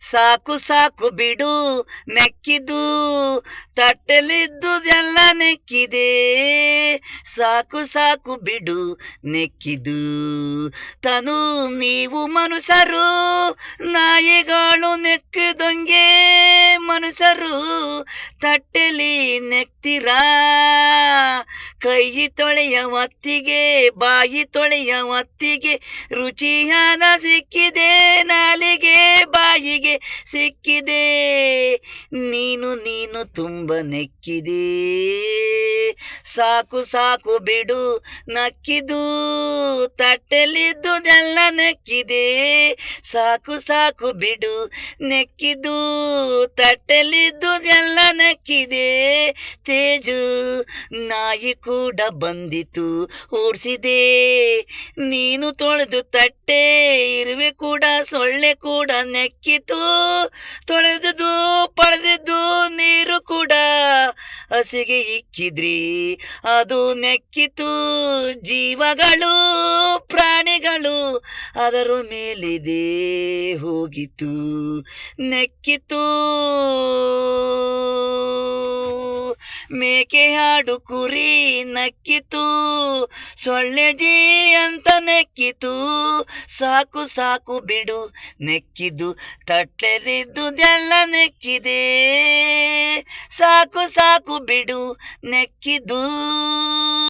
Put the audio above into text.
ಸಾಕು ಸಾಕು ಬಿಡು, ನೆಕ್ಕಿದು. ತಟ್ಟಲಿದ್ದುದೆಲ್ಲ ನೆಕ್ಕಿದೆ. ಸಾಕು ಸಾಕು ಬಿಡು, ನೆಕ್ಕಿದು. ತನು ನೀವು ಮನುಷ್ಯರು, ನಾಯಿಗಳು ನೆಕ್ಕಿದಂಗೆ ಮನುಷ್ಯರು. ತಟ್ಟಲಿ ನೆಕ್ತಿರಾ? ಕೈ ತೊಳೆಯ ಒತ್ತಿಗೆ, ಬಾಯಿ ತೊಳೆಯ ಹೊತ್ತಿಗೆ ರುಚಿಯಾದ ಸಿಕ್ಕಿದೆ ನಾಲಿಗೆ. ಬಾಯಿಗೆ ಸಿಕ್ಕಿದೆ. ನೀನು ನೀನು ತುಂಬ ನೆಕ್ಕಿದೆ. ಸಾಕು ಸಾಕು ಬಿಡು, ನಕ್ಕಿದು. ತಟ್ಟೆಲಿದ್ದುದೆಲ್ಲ ನೆಕ್ಕಿದೆ. ಸಾಕು ಸಾಕು ಬಿಡು, ನೆಕ್ಕಿದು. ತಟ್ಟೆಲಿದ್ದುದೆಲ್ಲ ನೆಕ್ಕಿದೆ. ತೇಜು ನಾಯಿ ಕೂಡ ಬಂದಿತು. ಓಡಿಸಿದೆ. ನೀನು ತೊಳೆದು ತಟ್ಟೆ, ಇರುವೆ ಕೂಡ, ಸೊಳ್ಳೆ ಕೂಡ ನೆಕ್ಕಿತು. ತೊಳೆದುದು ಪಡೆದಿದ್ದು ನೀರು ಕೂಡ ಹಸಿಗೆ ಇಕ್ಕಿದ್ರಿ. ಅದು ನೆಕ್ಕಿತು. ಜೀವಗಳು, ಪ್ರಾಣಿಗಳು ಅದರ ಮೇಲಿದೆ ಹೋಗಿತು. ನೆಕ್ಕಿತು. ಮೇಕೆ ಹಾಡು ಕುರಿ ನಕ್ಕಿತು ಸೊಳ್ಳೆಜಿ ಅಂತ ನೆಕ್ಕಿತು. ಸಾಕು ಸಾಕು ಬಿಡು, ನೆಕ್ಕಿದು ತಟ್ಟಲಿದ್ದುದೆಲ್ಲ ನೆಕ್ಕಿದೆ. ಸಾಕು ಸಾಕು ಬಿಡು, ನೆಕ್ಕಿದು.